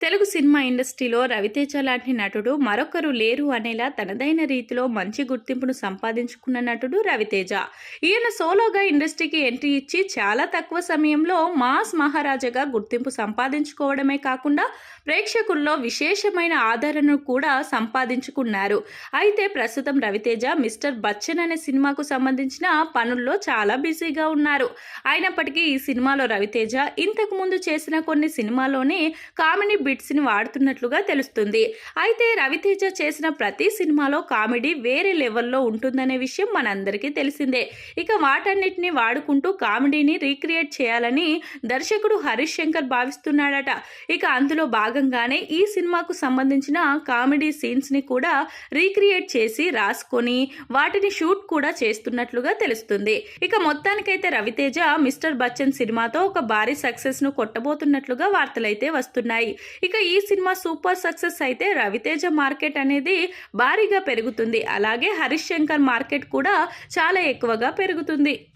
Telugu cinema ఇండస్ట్రీలో రవితేజ లాంటి నటుడు మరొకరు లేరు అనేలా తనదైన రీతిలో మంచి గుర్తింపును సంపాదించుకున్న నటుడు రవితేజ. ఈయన సోలోగా ఇండస్ట్రీకి ఎంట్రీ ఇచ్చి చాలా తక్కువ సమయంలో మాస్ మహారాజాగా గుర్తింపు సంపాదించుకోవడమే కాకుండా ప్రేక్షకుల్లో విశేషమైన ఆదరణను కూడా సంపాదించుకున్నారు. అయితే ప్రస్తుతం రవితేజ మిస్టర్ బచ్చన్ అనే సినిమాకు సంబంధించిన పనుల్లో చాలా బిజీగా ఉన్నారు. అయినప్పటికీ ఈ సినిమాలో రవితేజ ఇంతకు ముందు చేసిన కొన్ని సినిమాలోనే కామెడీ బిట్స్ని వాడుతున్నట్లుగా తెలుస్తుంది. అయితే రవితేజ చేసిన ప్రతి సినిమాలో కామెడీ వేరే లెవెల్లో ఉంటుందనే విషయం మనందరికీ తెలిసిందే. ఇక వాటన్నిటిని వాడుకుంటూ కామెడీని రీక్రియేట్ చేయాలని దర్శకుడు హరీష్ శంకర్ భావిస్తున్నాడట. ఇక అందులో భాగంగానే ఈ సినిమాకు సంబంధించిన కామెడీ సీన్స్ని కూడా రీక్రియేట్ చేసి రాసుకొని వాటిని షూట్ కూడా చేస్తున్నట్లుగా తెలుస్తుంది. ఇక మొత్తానికైతే రవితేజ మిస్టర్ బచ్చన్ సినిమాతో ఒక భారీ సక్సెస్ను కొట్టబోతున్నట్లుగా వార్తలైతే వస్తున్నాయి. ఇక ఈ సినిమా సూపర్ సక్సెస్ అయితే రవితేజ మార్కెట్ అనేది భారీగా పెరుగుతుంది. అలాగే హరీష్ శంకర్ మార్కెట్ కూడా చాలా ఎక్కువగా పెరుగుతుంది.